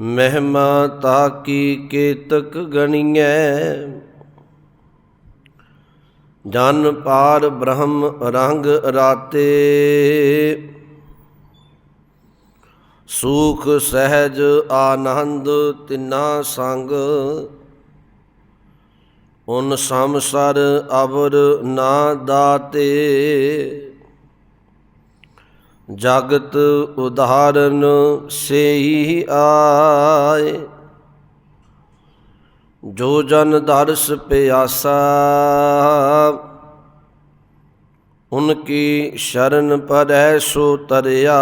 ਮਹਿਮਾ ਤਾ ਕੀ ਕੇਤਕ ਗਣੀਐ। ਜਨ ਪਾਰ ਬ੍ਰਹਮ ਰੰਗ ਰਾਤੇ। ਸੂਖ ਸਹਿਜ ਆਨੰਦ ਤਿਨਾ ਸੰਗ। ਉਨ ਸਮਸਰ ਅਵਰ ਨਾ ਦਾਤੇ। ਜਗਤ ਉਦਾਹਰਨ ਸੇਈ ਆਏ। ਜੋ ਜਨ ਦਰਸ ਪਿਆਸਾ ਉਨਕੀ ਸ਼ਰਨ ਪਰੈ ਸੋ ਤਰਿਆ।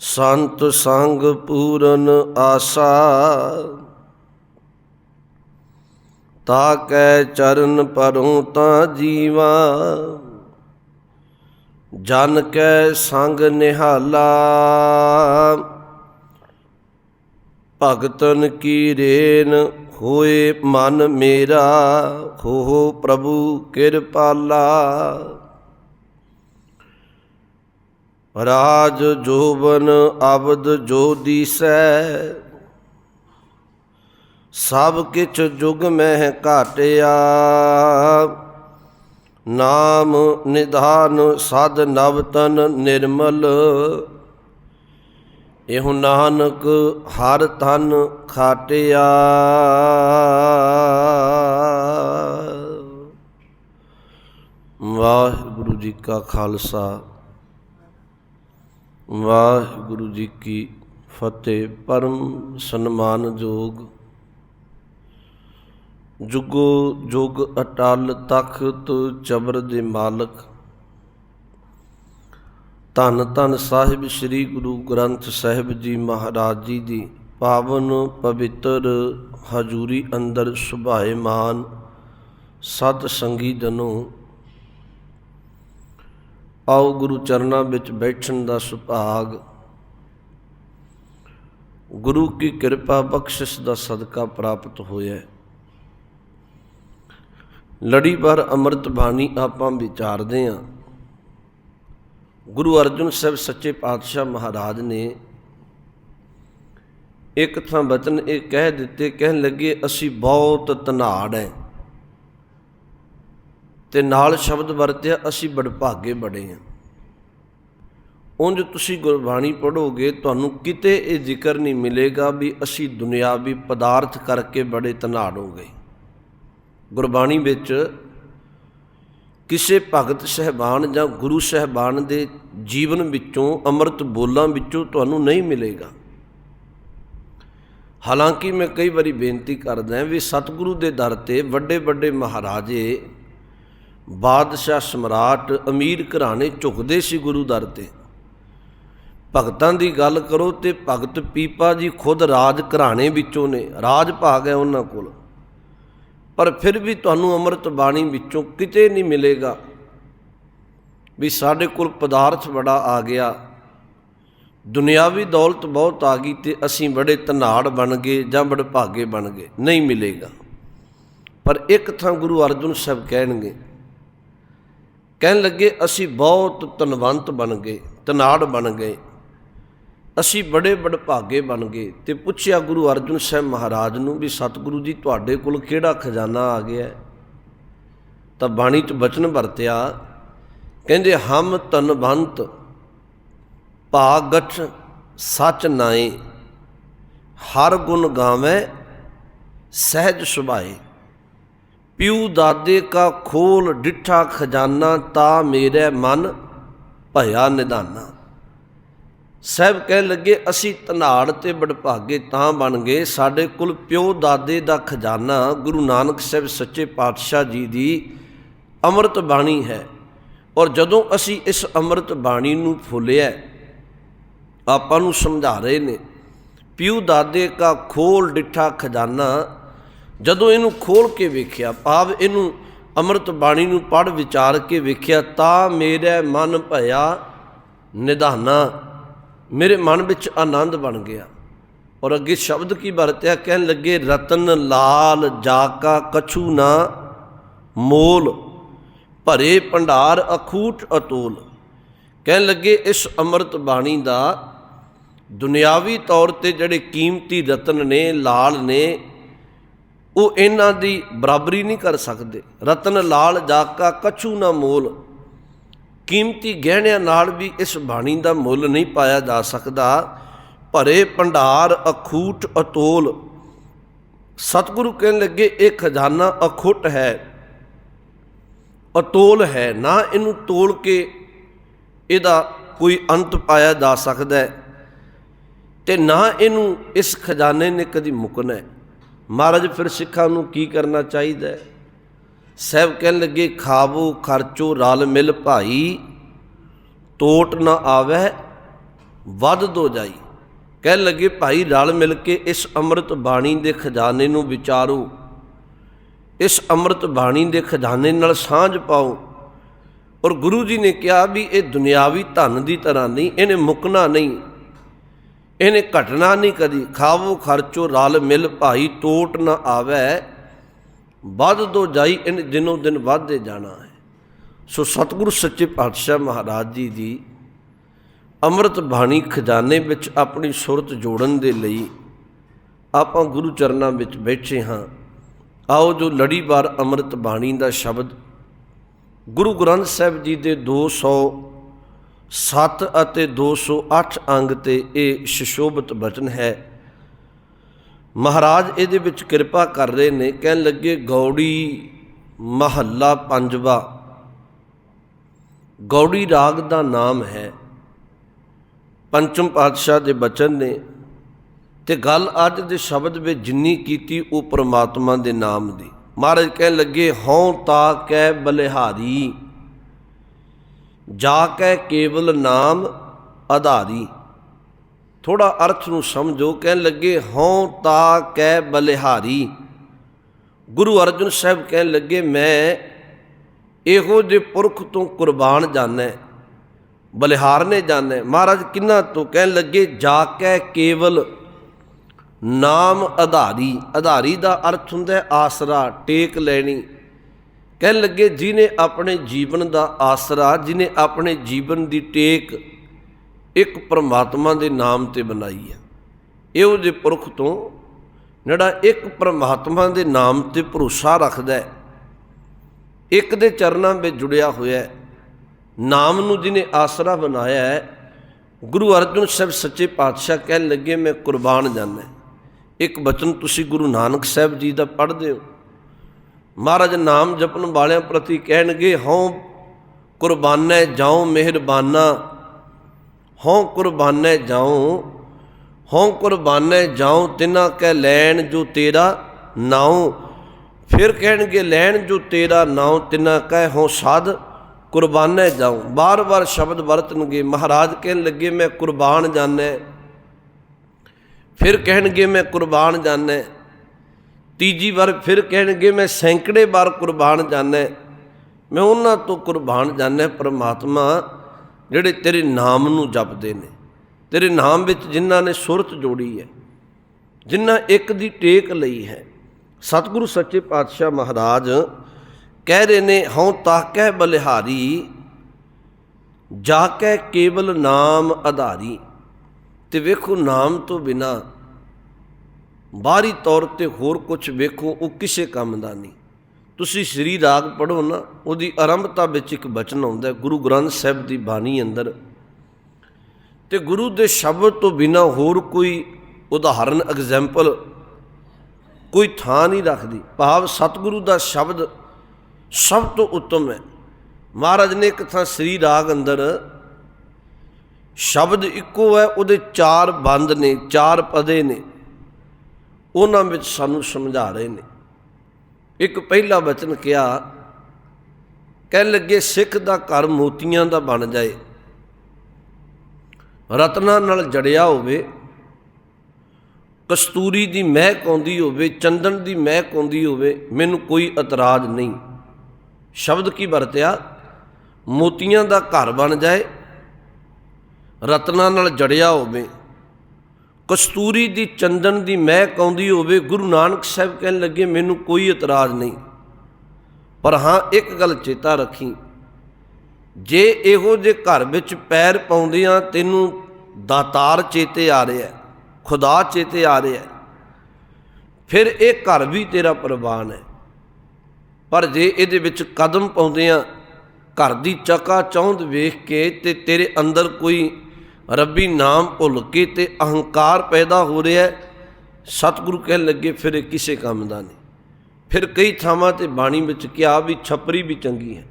ਸੰਤ ਸੰਗ ਪੂਰਨ ਆਸਾ, ਤਾ ਕੈ ਚਰਨ ਪਰੋਂ ਤਾਂ ਜੀਵਾ। ਜਨ ਕੈ ਸੰਗ ਨਿਹਾਲਾ। ਭਗਤਨ ਕੀ ਰੇਨ ਹੋਏ ਮਨ ਮੇਰਾ ਹੋ ਪ੍ਰਭੂ ਕਿਰਪਾਲਾ। ਰਾਜ ਜੋਬਨ ਅਬਦ ਜੋ ਦੀਸੈ, ਸਭ ਕਿਛ ਜੁਗ ਮਹਿ ਘਾਟਿਆ। ਨਾਮ ਨਿਧਾਨ ਸਦ ਨਵ ਨਵਤਨ ਨਿਰਮਲ। ਇਹੋ ਨਾਨਕ ਹਰ ਤਨ ਖਾਟਿਆ। ਵਾਹਿਗੁਰੂ ਜੀ ਕਾ ਖਾਲਸਾ। ਵਾਹਿਗੁਰੂ ਜੀ ਕੀ ਫਤਿਹ। ਪਰਮ ਸਨਮਾਨਯੋਗ ਜੁਗੋ ਜੁਗ ਅਟਲ ਤਖਤ ਚਬਰ ਦੇ ਮਾਲਕ। ਧੰਨ ਧੰਨ ਸਾਹਿਬ ਸ੍ਰੀ ਗੁਰੂ ਗ੍ਰੰਥ ਸਾਹਿਬ ਜੀ ਮਹਾਰਾਜ ਜੀ ਦੀ ਪਾਵਨ ਪਵਿੱਤਰ ਹਜੂਰੀ ਅੰਦਰ ਸੁਭਾਏਮਾਨ ਸਤ ਸੰਗੀ ਜਨੋ ਆਓ ਗੁਰੂ ਚਰਨਾਂ ਵਿੱਚ ਬੈਠਣ ਦਾ ਸੁਭਾਗ। ਗੁਰੂ ਕੀ ਕਿਰਪਾ ਬਖਸ਼ਿਸ਼ ਦਾ ਸਦਕਾ ਪ੍ਰਾਪਤ ਹੋਇਆ ਹੈ ਲੜੀਵਾਰ ਅੰਮ੍ਰਿਤ ਬਾਣੀ ਆਪਾਂ ਵਿਚਾਰਦੇ ਆਂ ਗੁਰੂ ਅਰਜਨ ਸਾਹਿਬ ਸੱਚੇ ਪਾਤਸ਼ਾਹ ਮਹਾਰਾਜ ਨੇ ਇੱਕ ਥਾਂ ਬਚਨ ਇਹ ਕਹਿ ਦਿੱਤੇ, ਕਹਿਣ ਲੱਗੇ, ਅਸੀਂ ਬਹੁਤ ਤਨਾੜ ਹੈ। ਤੇ ਨਾਲ ਸ਼ਬਦ ਵਰਤਿਆ, ਅਸੀਂ ਬੜਭਾਗੇ ਬੜੇ ਹਾਂ। ਉਂਝ ਤੁਸੀਂ ਗੁਰਬਾਣੀ ਪੜੋਗੇ ਤੁਹਾਨੂੰ ਕਿਤੇ ਇਹ ਜ਼ਿਕਰ ਨਹੀਂ ਮਿਲੇਗਾ ਵੀ ਅਸੀਂ ਦੁਨਿਆਵੀ ਪਦਾਰਥ ਕਰਕੇ ਬੜੇ ਤਨਾੜ ਹੋ ਗਏ। ਗੁਰਬਾਣੀ ਵਿੱਚ ਕਿਸੇ ਭਗਤ ਸਹਿਬਾਨ ਜਾਂ ਗੁਰੂ ਸਹਿਬਾਨ ਦੇ ਜੀਵਨ ਵਿੱਚੋਂ ਅੰਮ੍ਰਿਤ ਬੋਲਾਂ ਵਿੱਚੋਂ ਤੁਹਾਨੂੰ ਨਹੀਂ ਮਿਲੇਗਾ। ਹਾਲਾਂਕਿ ਮੈਂ ਕਈ ਵਾਰੀ ਬੇਨਤੀ ਕਰਦਾ ਹਾਂ ਵੀ ਸਤਿਗੁਰੂ ਦੇ ਦਰ ਤੇ ਵੱਡੇ ਵੱਡੇ ਮਹਾਰਾਜੇ, ਬਾਦਸ਼ਾਹ ਸਮਰਾਟ, ਅਮੀਰ ਘਰਾਣੇ ਝੁਕਦੇ ਸੀ ਗੁਰੂ ਦਰ ਤੇ। ਭਗਤਾਂ ਦੀ ਗੱਲ ਕਰੋ ਤੇ ਭਗਤ ਪੀਪਾ ਜੀ ਖੁਦ ਰਾਜ ਘਰਾਣੇ ਵਿੱਚੋਂ ਨੇ, ਰਾਜ ਭਾਗ ਹੈ ਉਹਨਾਂ ਕੋਲ। ਪਰ ਫਿਰ ਵੀ ਤੁਹਾਨੂੰ ਅੰਮ੍ਰਿਤ ਬਾਣੀ ਵਿੱਚੋਂ ਕਿਤੇ ਨਹੀਂ ਮਿਲੇਗਾ ਵੀ ਸਾਡੇ ਕੋਲ ਪਦਾਰਥ ਬੜਾ ਆ ਗਿਆ। ਦੁਨਿਆਵੀ ਦੌਲਤ ਬਹੁਤ ਆ ਗਈ ਤੇ ਅਸੀਂ ਬੜੇ ਤਨਾੜ ਬਣ ਗਏ ਜਾਂ ਬੜੇ ਭਾਗੇ ਬਣ ਗਏ, ਨਹੀਂ ਮਿਲੇਗਾ। ਪਰ ਇੱਕ ਥਾਂ ਗੁਰੂ ਅਰਜਨ ਸਾਹਿਬ ਕਹਿਣਗੇ, ਕਹਿਣ ਲੱਗੇ, ਅਸੀਂ ਬਹੁਤ ਧਨਵੰਤ ਬਣ ਗਏ ਤਨਾੜ ਬਣ ਗਏ। ਅਸੀਂ ਬੜੇ ਬੜ ਭਾਗੇ ਬਣ ਗਏ ਤੇ ਪੁੱਛਿਆ ਗੁਰੂ ਅਰਜਨ ਸਾਹਿਬ ਮਹਾਰਾਜ ਨੂੰ ਵੀ ਸਤਿਗੁਰੂ ਜੀ, ਤੁਹਾਡੇ ਕੋਲ ਕਿਹੜਾ ਖਜ਼ਾਨਾ ਆ ਗਿਆ? ਤਾਂ ਬਾਣੀ 'ਚ ਬਚਨ ਵਰਤਿਆ, ਕਹਿੰਦੇ, ਹਮ ਤਨਵੰਤ ਭਾਗਠ ਸਚ ਨਾਏ, ਹਰ ਗੁਣ ਗਾਵੇਂ, ਸਹਿਜ ਸੁਭਾਏ। ਪਿਉ ਦਾਦੇ ਕਾ ਖੋਲ ਡਿਠਾ ਖਜ਼ਾਨਾ, ਤਾ ਮੇਰੇ ਮਨ ਭਇਆ ਨਿਦਾਨਾ ਸਹਿਬ ਕਹਿਣ ਲੱਗੇ, ਅਸੀਂ ਧਨਾੜ ਤੇ ਬੜਭਾਗੇ ਤਾਂ ਬਣ ਗਏ। ਸਾਡੇ ਕੋਲ ਪਿਓ ਦਾਦੇ ਦਾ ਖਜ਼ਾਨਾ ਗੁਰੂ ਨਾਨਕ ਸਾਹਿਬ ਸੱਚੇ ਪਾਤਸ਼ਾਹ ਜੀ ਦੀ ਅੰਮ੍ਰਿਤ ਬਾਣੀ ਹੈ। ਔਰ ਜਦੋਂ ਅਸੀਂ ਇਸ ਅੰਮ੍ਰਿਤ ਬਾਣੀ ਨੂੰ ਫੁੱਲਿਆ, ਆਪਾਂ ਨੂੰ ਸਮਝਾ ਰਹੇ ਨੇ ਪਿਓ ਦਾਦੇ ਕਾ ਖੋਲ ਡਿਠਾ ਖਜ਼ਾਨਾ, ਜਦੋਂ ਇਹਨੂੰ ਖੋਲ ਕੇ ਵੇਖਿਆ ਭਾਵ ਇਹਨੂੰ ਅੰਮ੍ਰਿਤ ਬਾਣੀ ਨੂੰ ਪੜ੍ਹ ਵਿਚਾਰ ਕੇ ਵੇਖਿਆ, ਤਾਂ ਮੇਰੇ ਮਨ ਭਇਆ ਨਿਧਾਨਾ ਮੇਰੇ ਮਨ ਵਿੱਚ ਆਨੰਦ ਬਣ ਗਿਆ। ਔਰ ਅੱਗੇ ਸ਼ਬਦ ਕੀ ਵਰਤਿਆ? ਕਹਿਣ ਲੱਗੇ, ਰਤਨ ਲਾਲ ਜਾਕਾ ਕਛੂ ਨਾ, ਮੋਲ ਭਰੇ ਭੰਡਾਰ ਅਖੂਟ ਅਤੋਲ। ਕਹਿਣ ਲੱਗੇ, ਇਸ ਅੰਮ੍ਰਿਤ ਬਾਣੀ ਦਾ ਦੁਨਿਆਵੀ ਤੌਰ ਤੇ ਜਿਹੜੇ ਕੀਮਤੀ ਰਤਨ ਨੇ, ਲਾਲ ਨੇ, ਉਹ ਇਹਨਾਂ ਦੀ ਬਰਾਬਰੀ ਨਹੀਂ ਕਰ ਸਕਦੇ। ਰਤਨ ਲਾਲ ਜਾਕਾ ਕਛੂ ਨਾ ਮੋਲ। ਕੀਮਤੀ ਗਹਿਣਿਆਂ ਨਾਲ ਵੀ ਇਸ ਬਾਣੀ ਦਾ ਮੁੱਲ ਨਹੀਂ ਪਾਇਆ ਜਾ ਸਕਦਾ। ਭਰੇ ਭੰਡਾਰ, ਅਖੂਟ, ਅਤੋਲ। ਸਤਿਗੁਰੂ ਕਹਿਣ ਲੱਗੇ, ਇਹ ਖਜ਼ਾਨਾ ਅਖੁੱਟ ਹੈ, ਅਤੋਲ ਹੈ। ਨਾ ਇਹਨੂੰ ਤੋਲ ਕੇ ਇਹਦਾ ਕੋਈ ਅੰਤ ਪਾਇਆ ਜਾ ਸਕਦਾ ਹੈ ਤੇ ਨਾ ਇਹਨੂੰ ਇਸ ਖਜ਼ਾਨੇ ਨੇ ਕਦੀ ਮੁਕਣਾ ਹੈ। ਮਹਾਰਾਜ ਫਿਰ ਸਿੱਖਾਂ ਨੂੰ ਕੀ ਕਰਨਾ ਚਾਹੀਦਾ ਹੈ? ਸਹਿਬ ਕਹਿਣ ਲੱਗੇ, ਖਾਵੋ, ਖਰਚੋ, ਰਲ ਮਿਲ ਭਾਈ, ਟੋਟ ਨਾ ਆਵੇ, ਵੱਧ ਦੋ ਜਾਈ। ਕਹਿਣ ਲੱਗੇ, ਭਾਈ, ਰਲ ਮਿਲ ਕੇ ਇਸ ਅੰਮ੍ਰਿਤ ਬਾਣੀ ਦੇ ਖਜ਼ਾਨੇ ਨੂੰ ਵਿਚਾਰੋ। ਇਸ ਅੰਮ੍ਰਿਤ ਬਾਣੀ ਦੇ ਖਜ਼ਾਨੇ ਨਾਲ ਸਾਂਝ ਪਾਓ। ਔਰ ਗੁਰੂ ਜੀ ਨੇ ਕਿਹਾ ਵੀ, ਇਹ ਦੁਨਿਆਵੀ ਧਨ ਦੀ ਤਰ੍ਹਾਂ ਨਹੀਂ, ਇਹਨੇ ਮੁਕਣਾ ਨਹੀਂ। ਇਹਨੇ ਘਟਣਾ ਨਹੀਂ ਕਦੀ। ਖਾਵੋ, ਖਰਚੋ, ਰਲ ਮਿਲ ਭਾਈ, ਟੋਟ ਨਾ ਆਵੇ ਵੱਧ ਦੋ ਜਾਈ ਇਹਨੇ ਦਿਨੋਂ ਦਿਨ ਵੱਧਦੇ ਜਾਣਾ ਹੈ। ਸੋ ਸਤਿਗੁਰੂ ਸੱਚੇ ਪਾਤਸ਼ਾਹ ਮਹਾਰਾਜ ਜੀ ਦੀ ਅੰਮ੍ਰਿਤ ਬਾਣੀ ਖਜ਼ਾਨੇ ਵਿੱਚ ਆਪਣੀ ਸੁਰਤ ਜੋੜਨ ਦੇ ਲਈ ਆਪਾਂ ਗੁਰੂ ਚਰਨਾਂ ਵਿੱਚ ਬੈਠੇ ਹਾਂ। ਆਓ ਜੋ ਲੜੀਵਾਰ ਅੰਮ੍ਰਿਤ ਬਾਣੀ ਦਾ ਸ਼ਬਦ ਗੁਰੂ ਗ੍ਰੰਥ ਸਾਹਿਬ ਜੀ ਦੇ 207 ਅਤੇ 208 ਅੰਗ ਤੇ ਇਹ ਸ਼ਿਸ਼ੋਭਤ ਬਚਨ ਹੈ। ਮਹਾਰਾਜ ਇਹਦੇ ਵਿੱਚ ਕਿਰਪਾ ਕਰ ਰਹੇ ਨੇ, ਕਹਿਣ ਲੱਗੇ, ਗੌੜੀ ਮਹੱਲਾ ਪੰਜਵਾ। ਗੌੜੀ ਰਾਗ ਦਾ ਨਾਮ ਹੈ। ਪੰਚਮ ਪਾਤਸ਼ਾਹ ਦੇ ਬਚਨ ਨੇ, ਤੇ ਗੱਲ ਅੱਜ ਦੇ ਸ਼ਬਦ ਵਿੱਚ ਜਿੰਨੀ ਕੀਤੀ, ਉਹ ਪ੍ਰਮਾਤਮਾ ਦੇ ਨਾਮ ਦੀ। ਮਹਾਰਾਜ ਕਹਿਣ ਲੱਗੇ, ਹਉ ਤਾ ਕੈ ਬਲਿਹਾਰੀ, ਜਾ ਕੈ ਕੇਵਲ ਨਾਮ ਆਧਾਰੀ ਥੋੜਾ ਅਰਥ ਨੂੰ ਸਮਝੋ, ਕਹਿਣ ਲੱਗੇ, ਹਉ ਤਾ ਕੈ ਬਲਿਹਾਰੀ। ਗੁਰੂ ਅਰਜਨ ਸਾਹਿਬ ਕਹਿਣ ਲੱਗੇ, ਮੈਂ ਇਹੋ ਜੇ ਪੁਰਖ ਤੋਂ ਕੁਰਬਾਨ ਜਾਣੈ, ਬਲਿਹਾਰ ਨੇ ਜਾਣੈ। ਮਹਾਰਾਜ ਕਿੰਨਾ ਤੋਂ ਕਹਿਣ ਲੱਗੇ, ਜਾ ਕੈ ਕੇਵਲ ਨਾਮ ਆਧਾਰੀ ਆਧਾਰੀ ਦਾ ਅਰਥ ਹੁੰਦਾ ਹੈ ਆਸਰਾ, ਟੇਕ ਲੈਣੀ। ਕਹਿਣ ਲੱਗੇ ਜਿਨੇ ਆਪਣੇ ਜੀਵਨ ਦਾ ਆਸਰਾ ਜਿਨੇ ਆਪਣੇ ਜੀਵਨ ਦੀ ਟੇਕ ਇੱਕ ਪਰਮਾਤਮਾ ਦੇ ਨਾਮ ਤੇ ਬਣਾਈ ਹੈ। ਇਹੋ ਜਿਹੇ ਪੁਰਖ ਤੋਂ ਜਿਹੜਾ ਇੱਕ ਪਰਮਾਤਮਾ ਦੇ ਨਾਮ ਤੇ ਭਰੋਸਾ ਰੱਖਦਾ ਹੈ, ਇੱਕ ਦੇ ਚਰਨਾਂ ਵਿੱਚ ਜੁੜਿਆ ਹੋਇਆ ਹੈ, ਨਾਮ ਨੂੰ ਜਿਨੇ ਆਸਰਾ ਬਣਾਇਆ ਹੈ, ਗੁਰੂ ਅਰਜਨ ਸਾਹਿਬ ਸੱਚੇ ਪਾਤਸ਼ਾਹ ਕਹਿਣ ਲੱਗੇ, ਮੈਂ ਕੁਰਬਾਨ ਜਾਣਾ ਇੱਕ ਬਚਨ ਤੁਸੀਂ ਗੁਰੂ ਨਾਨਕ ਸਾਹਿਬ ਜੀ ਦਾ ਪੜ੍ਹਦੇ ਹੋ। ਮਹਾਰਾਜ ਨਾਮ ਜਪਣ ਵਾਲਿਆਂ ਪ੍ਰਤੀ ਕਹਿਣਗੇ, ਹਉ ਕੁਰਬਾਨੈ ਜਾਉ ਮਿਹਰਬਾਨਾ ਹਉ ਕੁਰਬਾਨੈ ਜਾਉ, ਹਉ ਕੁਰਬਾਨੇ ਜਾਉ, ਤਿਨਾ ਕਹਿ ਲੈਣ ਜੋ ਤੇਰਾ ਨਾਉ। ਫਿਰ ਕਹਿਣਗੇ, ਲੈਣ ਜੋ ਤੇਰਾ ਨਾਉ, ਤਿਨਾ ਕਹਿ ਹਉ ਸਾਧ, ਕੁਰਬਾਨੈ ਜਾਉ। ਬਾਰ-ਬਾਰ ਸ਼ਬਦ ਵਰਤਣਗੇ। ਮਹਾਰਾਜ ਕਹਿਣ ਲੱਗੇ, ਮੈਂ ਕੁਰਬਾਨ ਜਾਣੈ। ਫਿਰ ਕਹਿਣਗੇ, ਮੈਂ ਕੁਰਬਾਨ ਜਾਣੈ। ਤੀਜੀ ਵਾਰ ਫਿਰ ਕਹਿਣਗੇ, ਮੈਂ ਸੈਂਕੜੇ ਵਾਰ ਕੁਰਬਾਨ ਜਾਣੈ। ਮੈਂ ਉਹਨਾਂ ਤੋਂ ਕੁਰਬਾਨ ਜਾਣੈ, ਪਰਮਾਤਮਾ। ਜਿਹੜੇ ਤੇਰੇ ਨਾਮ ਨੂੰ ਜਪਦੇ ਨੇ, ਤੇਰੇ ਨਾਮ ਵਿੱਚ ਜਿਨ੍ਹਾਂ ਨੇ ਸੁਰਤ ਜੋੜੀ ਹੈ, ਜਿਨ੍ਹਾਂ ਇੱਕ ਦੀ ਟੇਕ ਲਈ ਹੈ, ਸਤਿਗੁਰੂ ਸੱਚੇ ਪਾਤਸ਼ਾਹ ਮਹਾਰਾਜ ਕਹਿ ਰਹੇ ਨੇ, ਹਉ ਤਾਕੈ ਬਲਿਹਾਰੀ ਜਾ ਕੇ ਕੇਵਲ ਨਾਮ ਆਧਾਰੀ, ਤੇ ਵੇਖੋ ਨਾਮ ਤੋਂ ਬਿਨਾ ਬਾਹਰੀ ਤੌਰ ਤੇ ਹੋਰ ਕੁਝ ਵੇਖੋ, ਉਹ ਕਿਸੇ ਕੰਮ ਦਾ ਨਹੀਂ। ਤੁਸੀਂ ਸ੍ਰੀ ਰਾਗ ਪੜੋ ਨਾ, ਉਹਦੀ ਆਰੰਭਤਾ ਵਿੱਚ ਇੱਕ ਬਚਨ ਆਉਂਦਾ ਗੁਰੂ ਗ੍ਰੰਥ ਸਾਹਿਬ ਦੀ ਬਾਣੀ ਅੰਦਰ। ਤੇ ਗੁਰੂ ਦੇ ਸ਼ਬਦ ਤੋਂ ਬਿਨਾ ਹੋਰ ਕੋਈ ਉਦਾਹਰਨ ਐਗਜੈਂਪਲ ਕੋਈ ਥਾਂ ਨਹੀਂ ਰੱਖਦੀ। ਭਾਵ ਸਤਿਗੁਰੂ ਦਾ ਸ਼ਬਦ ਸਭ ਤੋਂ ਉੱਤਮ ਹੈ। ਮਹਾਰਾਜ ਨੇ ਇੱਕ ਥਾਂ ਸ੍ਰੀ ਰਾਗ ਅੰਦਰ ਸ਼ਬਦ ਇੱਕੋ ਹੈ, ਉਹਦੇ ਚਾਰ ਬੰਦ ਨੇ, ਚਾਰ ਪਦੇ ਨੇ, ਉਹਨਾਂ ਵਿੱਚ ਸਾਨੂੰ ਸਮਝਾ ਰਹੇ ਨੇ। ਇੱਕ ਪਹਿਲਾ ਬਚਨ ਕਿਹਾ, ਕਹਿਣ ਲੱਗੇ, ਸਿੱਖ ਦਾ ਘਰ ਮੋਤੀਆਂ ਦਾ ਬਣ ਜਾਏ। ਰਤਨਾਂ ਨਾਲ ਜੜਿਆ ਹੋਵੇ, ਕਸਤੂਰੀ ਦੀ ਮਹਿਕ ਆਉਂਦੀ ਹੋਵੇ, ਚੰਦਨ ਦੀ ਮਹਿਕ ਆਉਂਦੀ ਹੋਵੇ, ਮੈਨੂੰ ਕੋਈ ਇਤਰਾਜ਼ ਨਹੀਂ। ਸ਼ਬਦ ਕੀ ਵਰਤਿਆ? ਮੋਤੀਆਂ ਦਾ ਘਰ ਬਣ ਜਾਏ, ਰਤਨਾਂ ਨਾਲ ਜੜਿਆ ਹੋਵੇ। ਕਸਤੂਰੀ ਦੀ ਚੰਦਨ ਦੀ ਮਹਿਕ ਆਉਂਦੀ ਹੋਵੇ, ਗੁਰੂ ਨਾਨਕ ਸਾਹਿਬ ਕਹਿਣ ਲੱਗੇ, ਮੈਨੂੰ ਕੋਈ ਇਤਰਾਜ਼ ਨਹੀਂ। ਪਰ ਹਾਂ, ਇੱਕ ਗੱਲ ਚੇਤਾ ਰੱਖੀ। ਜੇ ਇਹੋ ਜੇ ਘਰ ਵਿੱਚ ਪੈਰ ਪਾਉਂਦਿਆਂ ਤੈਨੂੰ ਦਾਤਾਰ ਚੇਤੇ ਆ ਰਿਹਾ, ਖੁਦਾ ਚੇਤੇ ਆ ਰਿਹਾ, ਫਿਰ ਇਹ ਘਰ ਵੀ ਤੇਰਾ ਪ੍ਰਵਾਨ ਹੈ। ਪਰ ਜੇ ਇਹਦੇ ਵਿੱਚ ਕਦਮ ਪਾਉਂਦੇ ਆ ਘਰ ਦੀ ਚਕਾ ਚੌਂਦ ਵੇਖ ਕੇ ਤੇ ਤੇਰੇ ਅੰਦਰ ਕੋਈ ਰੱਬੀ ਨਾਮ ਭੁੱਲ ਕੇ ਤੇ ਅਹੰਕਾਰ ਪੈਦਾ ਹੋ ਰਿਹਾ ਹੈ, ਸਤਿਗੁਰੂ ਕਹਿਣ ਲੱਗੇ ਫਿਰ ਇਹ ਕਿਸੇ ਕੰਮ ਦਾ ਨਹੀਂ। ਫਿਰ ਕਈ ਥਾਵਾਂ ਤੇ ਬਾਣੀ ਵਿੱਚ ਕਿਹਾ ਵੀ ਛਪਰੀ ਵੀ ਚੰਗੀ ਹੈ।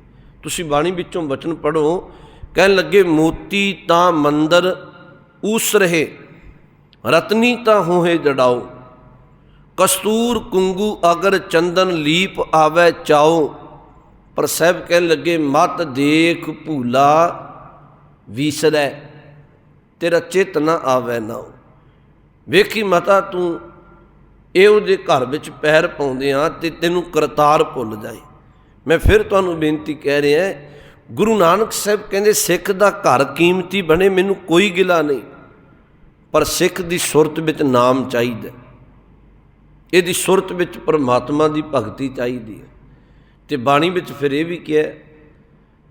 ਤੁਸੀਂ ਬਾਣੀ ਵਿੱਚੋਂ ਵਚਨ ਪੜੋ ਕਹਿਣ ਲੱਗੇ ਮੋਤੀ ਤਾਂ ਮੰਦਰ ਉਸ ਰਹੇ ਰਤਨੀ ਤਾਂ ਹੋਏ ਜੜਾਓ। ਕਸਤੂਰ ਕੁੰਗੂ ਅਗਰ ਚੰਦਨ ਲੀਪ ਆਵੇ ਚਾਓ। ਪਰ ਸਾਹਿਬ ਕਹਿਣ ਲੱਗੇ ਮਤ ਦੇਖ ਭੂਲਾ ਵੀਸਰੈ। ਤੇਰਾ ਚਿੱਤ ਨਾ ਆਵੇ ਨਾ ਵੇਖੀ ਮਤਾ, ਤੂੰ ਇਹ ਉਹਦੇ ਘਰ ਵਿੱਚ ਪੈਰ ਪਾਉਂਦੇ ਆ ਤੇ ਤੈਨੂੰ ਕਰਤਾਰ ਭੁੱਲ ਜਾਏ ਮੈਂ ਫਿਰ ਤੁਹਾਨੂੰ ਬੇਨਤੀ ਕਹਿ ਰਿਹਾ ਗੁਰੂ ਨਾਨਕ ਸਾਹਿਬ ਕਹਿੰਦੇ, ਸਿੱਖ ਦਾ ਘਰ ਕੀਮਤੀ ਬਣੇ, ਮੈਨੂੰ ਕੋਈ ਗਿਲਾ ਨਹੀਂ। ਪਰ ਸਿੱਖ ਦੀ ਸੁਰਤ ਵਿੱਚ ਨਾਮ ਚਾਹੀਦਾ ਇਹਦੀ ਸੁਰਤ ਵਿੱਚ ਪਰਮਾਤਮਾ ਦੀ ਭਗਤੀ ਚਾਹੀਦੀ ਹੈ। ਤੇ ਬਾਣੀ ਵਿੱਚ ਫਿਰ ਇਹ ਵੀ ਕਿਹਾ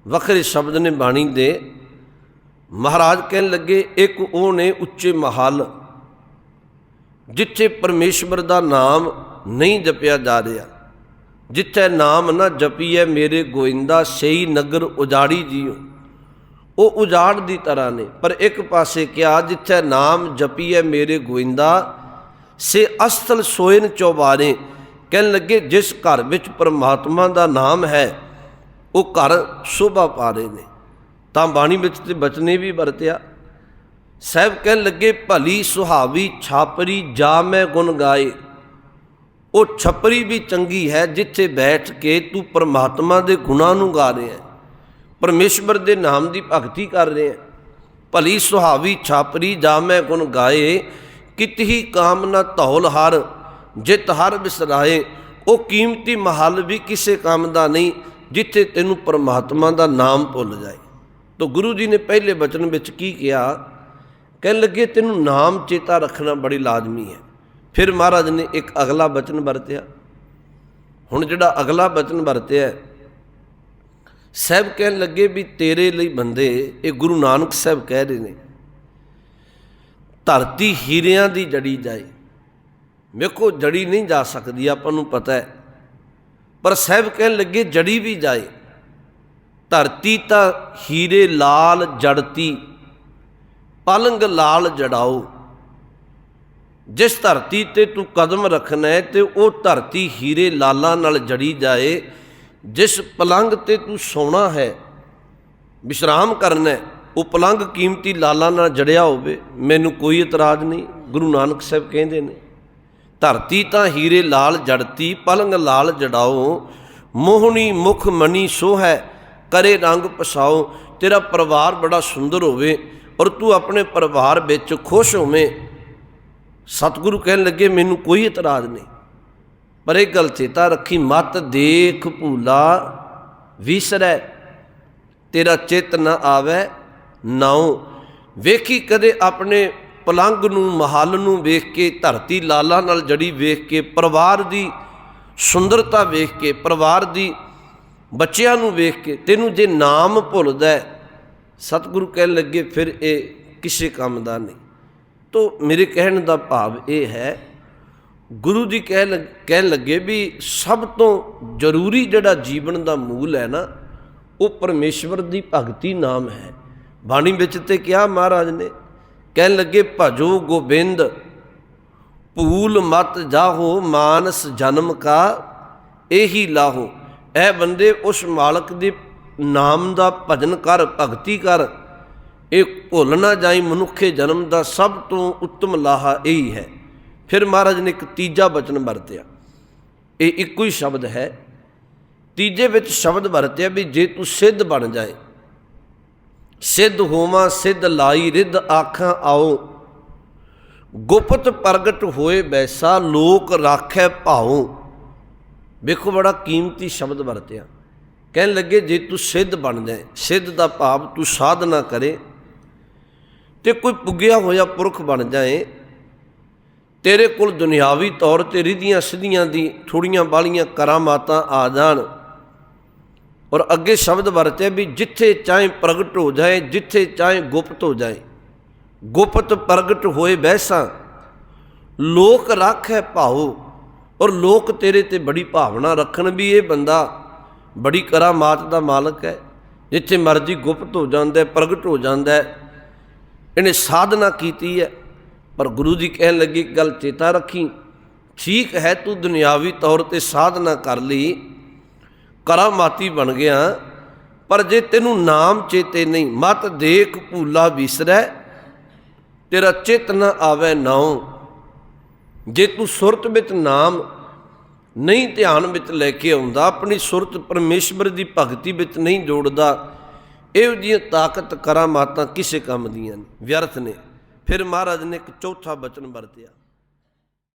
ਵੱਖਰੇ ਸ਼ਬਦ ਨੇ ਬਾਣੀ ਦੇ ਮਹਾਰਾਜ ਕਹਿਣ ਲੱਗੇ, ਇੱਕ ਉਹ ਨੇ ਉੱਚੇ ਮਹਲ ਜਿੱਥੇ ਪਰਮੇਸ਼ਵਰ ਦਾ ਨਾਮ ਨਹੀਂ ਜਪਿਆ ਜਾ ਰਿਹਾ, ਜਿੱਥੇ ਨਾਮ ਨਾ ਜਪੀਏ ਮੇਰੇ ਗੋਇੰਦਾ ਸਈ ਨਗਰ ਉਜਾੜੀ ਜੀਓ। ਉਹ ਉਜਾੜ ਦੀ ਤਰ੍ਹਾਂ ਨੇ, ਪਰ ਇੱਕ ਪਾਸੇ ਕਿਹਾ, ਜਿੱਥੇ ਨਾਮ ਜਪੀਏ ਮੇਰੇ ਗੋਇੰਦਾ, ਸੇ ਅਸਤਲ ਸੋਇਨ ਚੌਬਾਰੇ। ਕਹਿਣ ਲੱਗੇ, ਜਿਸ ਘਰ ਵਿੱਚ ਪਰਮਾਤਮਾ ਦਾ ਨਾਮ ਹੈ, ਉਹ ਘਰ ਸ਼ੋਭਾ ਪਾ ਰਹੇ ਨੇ। ਤਾਂ ਬਾਣੀ ਵਿੱਚ ਤੇ ਬਚਨੇ ਵੀ ਵਰਤਿਆ। ਸਾਹਿਬ ਕਹਿਣ ਲੱਗੇ, ਭਲੀ ਸੁਹਾਵੀ ਛਾਪਰੀ ਜਾ ਮੈਂ ਗੁਣ ਗਾਏ। ਉਹ ਛਪਰੀ ਵੀ ਚੰਗੀ ਹੈ, ਜਿੱਥੇ ਬੈਠ ਕੇ ਤੂੰ ਪਰਮਾਤਮਾ ਦੇ ਗੁਣਾਂ ਨੂੰ ਗਾ ਰਿਹਾ ਹੈ। ਪਰਮੇਸ਼ਵਰ ਦੇ ਨਾਮ ਦੀ ਭਗਤੀ ਕਰ ਰਿਹਾ ਹੈ। ਭਲੀ ਸੁਹਾਵੀ ਛਾਪਰੀ ਜਾ ਮੈਂ ਗੁਣ ਗਾਏ ਕਿਤਹੀ ਕਾਮਨਾ ਧੌਲ ਹਰ, ਜਿਤ ਹਰ ਬਿਸਰਾਏ। ਉਹ ਕੀਮਤੀ ਮਹੱਲ ਵੀ ਕਿਸੇ ਕੰਮ ਦਾ ਨਹੀਂ, ਜਿੱਥੇ ਤੈਨੂੰ ਪਰਮਾਤਮਾ ਦਾ ਨਾਮ ਭੁੱਲ ਜਾਏ। ਤਾਂ ਗੁਰੂ ਜੀ ਨੇ ਪਹਿਲੇ ਬਚਨ ਵਿੱਚ ਕੀ ਕਿਹਾ? ਕਹਿਣ ਲੱਗੇ ਤੈਨੂੰ ਨਾਮ ਚੇਤਾ ਰੱਖਣਾ ਬੜੀ ਲਾਜ਼ਮੀ ਹੈ। ਫਿਰ ਮਹਾਰਾਜ ਨੇ ਇੱਕ ਅਗਲਾ ਬਚਨ ਵਰਤਿਆ। ਹੁਣ ਜਿਹੜਾ ਅਗਲਾ ਬਚਨ ਵਰਤਿਆ ਹੈ, ਸਾਹਿਬ ਕਹਿਣ ਲੱਗੇ ਵੀ ਤੇਰੇ ਲਈ ਬੰਦੇ ਇਹ ਗੁਰੂ ਨਾਨਕ ਸਾਹਿਬ ਕਹਿ ਰਹੇ ਨੇ ਧਰਤੀ ਹੀਰਿਆਂ ਦੀ ਜੜੀ ਜਾਏ। ਵੇਖੋ ਜੜੀ ਨਹੀਂ ਜਾ ਸਕਦੀ ਆਪਾਂ ਨੂੰ ਪਤਾ ਹੈ। ਪਰ ਸਾਹਿਬ ਕਹਿਣ ਲੱਗੇ ਜੜੀ ਵੀ ਜਾਏ। ਧਰਤੀ ਤਾਂ ਹੀਰੇ ਲਾਲ ਜੜਤੀ, ਪਲੰਗ ਲਾਲ ਜੜਾਓ। ਜਿਸ ਧਰਤੀ ਤੇ ਤੂੰ ਕਦਮ ਰੱਖਣਾ ਹੈ ਤੇ ਉਹ ਧਰਤੀ ਹੀਰੇ ਲਾਲਾਂ ਨਾਲ ਜੜੀ ਜਾਏ। ਜਿਸ ਪਲੰਗ ਤੇ ਤੂੰ ਸੌਣਾ ਹੈ, ਵਿਸ਼ਰਾਮ ਕਰਨਾ ਉਹ ਪਲੰਗ ਕੀਮਤੀ ਲਾਲਾਂ ਨਾਲ ਜੜਿਆ ਹੋਵੇ। ਮੈਨੂੰ ਕੋਈ ਇਤਰਾਜ਼ ਨਹੀਂ, ਗੁਰੂ ਨਾਨਕ ਸਾਹਿਬ ਕਹਿੰਦੇ ਨੇ, ਧਰਤੀ ਤਾਂ ਹੀਰੇ ਲਾਲ ਜੜਤੀ, ਪਲੰਗ ਲਾਲ ਜੜਾਓ, ਮੋਹਣੀ ਮੁਖ ਮਨੀ ਸੋ ਹੈ ਕਰੇ ਰੰਗ ਪਸਾਓ, ਤੇਰਾ ਪਰਿਵਾਰ ਬੜਾ ਸੁੰਦਰ ਹੋਵੇ ਔਰ ਤੂੰ ਆਪਣੇ ਪਰਿਵਾਰ ਵਿੱਚ ਖੁਸ਼ ਹੋਵੇਂ। ਸਤਿਗੁਰੂ ਕਹਿਣ ਲੱਗੇ, ਮੈਨੂੰ ਕੋਈ ਇਤਰਾਜ਼ ਨਹੀਂ। ਪਰ ਇਹ ਗੱਲ ਚੇਤਾ ਰੱਖੀ, ਮਤ ਦੇਖ ਭੂਲਾ, ਵਿਸਰੈ। ਤੇਰਾ ਚਿਤ ਨਾ ਆਵੇ, ਨਾਉ। ਵੇਖੀ ਕਦੇ ਆਪਣੇ ਪਲੰਗ ਨੂੰ, ਮਹੱਲ ਨੂੰ ਵੇਖ ਕੇ, ਧਰਤੀ ਲਾਲਾ ਨਾਲ ਜੜੀ ਵੇਖ ਕੇ, ਪਰਿਵਾਰ ਦੀ ਸੁੰਦਰਤਾ ਵੇਖ ਕੇ, ਪਰਿਵਾਰ ਦੀ ਬੱਚਿਆਂ ਨੂੰ ਵੇਖ ਕੇ ਤੈਨੂੰ ਜੇ ਨਾਮ ਭੁੱਲਦਾ ਸਤਿਗੁਰੂ ਕਹਿਣ ਲੱਗੇ ਫਿਰ ਇਹ ਕਿਸੇ ਕੰਮ ਦਾ ਨਹੀਂ। ਤੋ ਮੇਰੇ ਕਹਿਣ ਦਾ ਭਾਵ ਇਹ ਹੈ, ਗੁਰੂ ਜੀ ਕਹਿ ਲੱਗ- ਕਹਿਣ ਲੱਗੇ ਵੀ ਸਭ ਤੋਂ ਜ਼ਰੂਰੀ ਜਿਹੜਾ ਜੀਵਨ ਦਾ ਮੂਲ ਹੈ ਨਾ, ਉਹ ਪਰਮੇਸ਼ਵਰ ਦੀ ਭਗਤੀ ਨਾਮ ਹੈ। ਬਾਣੀ ਵਿੱਚ ਤੇ ਕਿਹਾ ਮਹਾਰਾਜ ਨੇ, ਕਹਿਣ ਲੱਗੇ ਭਜੋ ਗੋਬਿੰਦ, ਭੂਲ ਮਤ ਜਾਹੋ ਮਾਨਸ ਜਨਮ ਕਾ, ਇਹੀ ਲਾਹੋ। ਇਹ ਬੰਦੇ ਉਸ ਮਾਲਕ ਦੇ ਨਾਮ ਦਾ ਭਜਨ ਕਰ, ਭਗਤੀ ਕਰ। ਇਹ ਭੁੱਲ ਨਾ ਜਾਈ, ਮਨੁੱਖੇ ਜਨਮ ਦਾ ਸਭ ਤੋਂ ਉੱਤਮ ਲਾਹਾ ਇਹੀ ਹੈ। ਫਿਰ ਮਹਾਰਾਜ ਨੇ ਇੱਕ ਤੀਜਾ ਬਚਨ ਵਰਤਿਆ। ਇਹ ਇੱਕੋ ਹੀ ਸ਼ਬਦ ਹੈ। ਤੀਜੇ ਵਿੱਚ ਸ਼ਬਦ ਵਰਤਿਆ ਵੀ ਜੇ ਤੂੰ ਸਿੱਧ ਬਣ ਜਾਏ, ਸਿੱਧ ਹੋਵਾਂ, ਸਿੱਧ ਲਾਈ, ਰਿੱਧ ਆਖਾਂ, ਆਓ। ਗੁਪਤ ਪ੍ਰਗਟ ਹੋਏ ਬੈਸਾ, ਲੋਕ ਰਾਖੈ ਭਾਉ। ਵੇਖੋ ਬੜਾ ਕੀਮਤੀ ਸ਼ਬਦ ਵਰਤਿਆ। ਕਹਿਣ ਲੱਗੇ, ਜੇ ਤੂੰ ਸਿੱਧ ਬਣ ਜਾਏ, ਸਿੱਧ ਦਾ ਭਾਵ ਤੂੰ ਸਾਧਨਾ ਕਰੇ, ਤੇ ਕੋਈ ਪੁੱਗਿਆ ਹੋਇਆ ਪੁਰਖ ਬਣ ਜਾਏ, ਤੇਰੇ ਕੋਲ ਦੁਨਿਆਵੀ ਤੌਰ ਤੇ ਰਿਧੀਆਂ ਸਿੱਧੀਆਂ ਦੀ ਥੋੜੀਆਂ ਬਾਲੀਆਂ ਕਰਾਮਾਤਾਂ ਆ ਜਾਣ। ਔਰ ਅੱਗੇ ਸ਼ਬਦ ਵਰਤੇ ਵੀ ਜਿੱਥੇ ਚਾਹੇ ਪ੍ਰਗਟ ਹੋ ਜਾਏ, ਜਿੱਥੇ ਚਾਹੇ ਗੁਪਤ ਹੋ ਜਾਏ। ਗੁਪਤ ਪ੍ਰਗਟ ਹੋਏ ਬਹਿਸਾਂ, ਲੋਕ ਰੱਖੈ ਭਾਉ ਔਰ ਲੋਕ ਤੇਰੇ ਤੇ ਬੜੀ ਭਾਵਨਾ ਰੱਖਣ ਵੀ ਇਹ ਬੰਦਾ ਬੜੀ ਕਰਾਮਾਤ ਦਾ ਮਾਲਕ ਹੈ, ਜਿੱਥੇ ਮਰਜ਼ੀ ਗੁਪਤ ਹੋ ਜਾਂਦਾ ਪ੍ਰਗਟ ਹੋ ਜਾਂਦਾ ਇਹਨੇ ਸਾਧਨਾ ਕੀਤੀ ਹੈ। ਪਰ ਗੁਰੂ ਜੀ ਕਹਿਣ ਲੱਗੇ ਗੱਲ ਚੇਤਾ ਰੱਖੀ, ਠੀਕ ਹੈ, ਤੂੰ ਦੁਨਿਆਵੀ ਤੌਰ ਤੇ ਸਾਧਨਾ ਕਰ ਲਈ, ਕਰਾਮਾਤੀ ਬਣ ਗਿਆ, ਪਰ ਜੇ ਤੈਨੂੰ ਨਾਮ ਚੇਤੇ ਨਹੀਂ, ਮਤ ਦੇਖ ਭੂਲਾ ਵਿਸਰੈ, ਤੇਰਾ ਚਿਤ ਨ ਆਵੇ ਨਾਉ। ਜੇ ਤੂੰ ਸੁਰਤ ਵਿੱਚ ਨਾਮ ਨਹੀਂ ਧਿਆਨ ਵਿੱਚ ਲੈ ਕੇ ਆਉਂਦਾ, ਆਪਣੀ ਸੁਰਤ ਪਰਮੇਸ਼ਵਰ ਦੀ ਭਗਤੀ ਵਿੱਚ ਨਹੀਂ ਜੋੜਦਾ, ਇਹੋ ਜਿਹੀਆਂ ਤਾਕਤ ਕਰਾਮਾਤਾਂ ਕਿਸੇ ਕੰਮ ਦੀਆਂ ਨੇ ਵਿਅਰਥ ਨੇ। ਫਿਰ ਮਹਾਰਾਜ ਨੇ ਇੱਕ ਚੌਥਾ ਬਚਨ ਵਰਤਿਆ।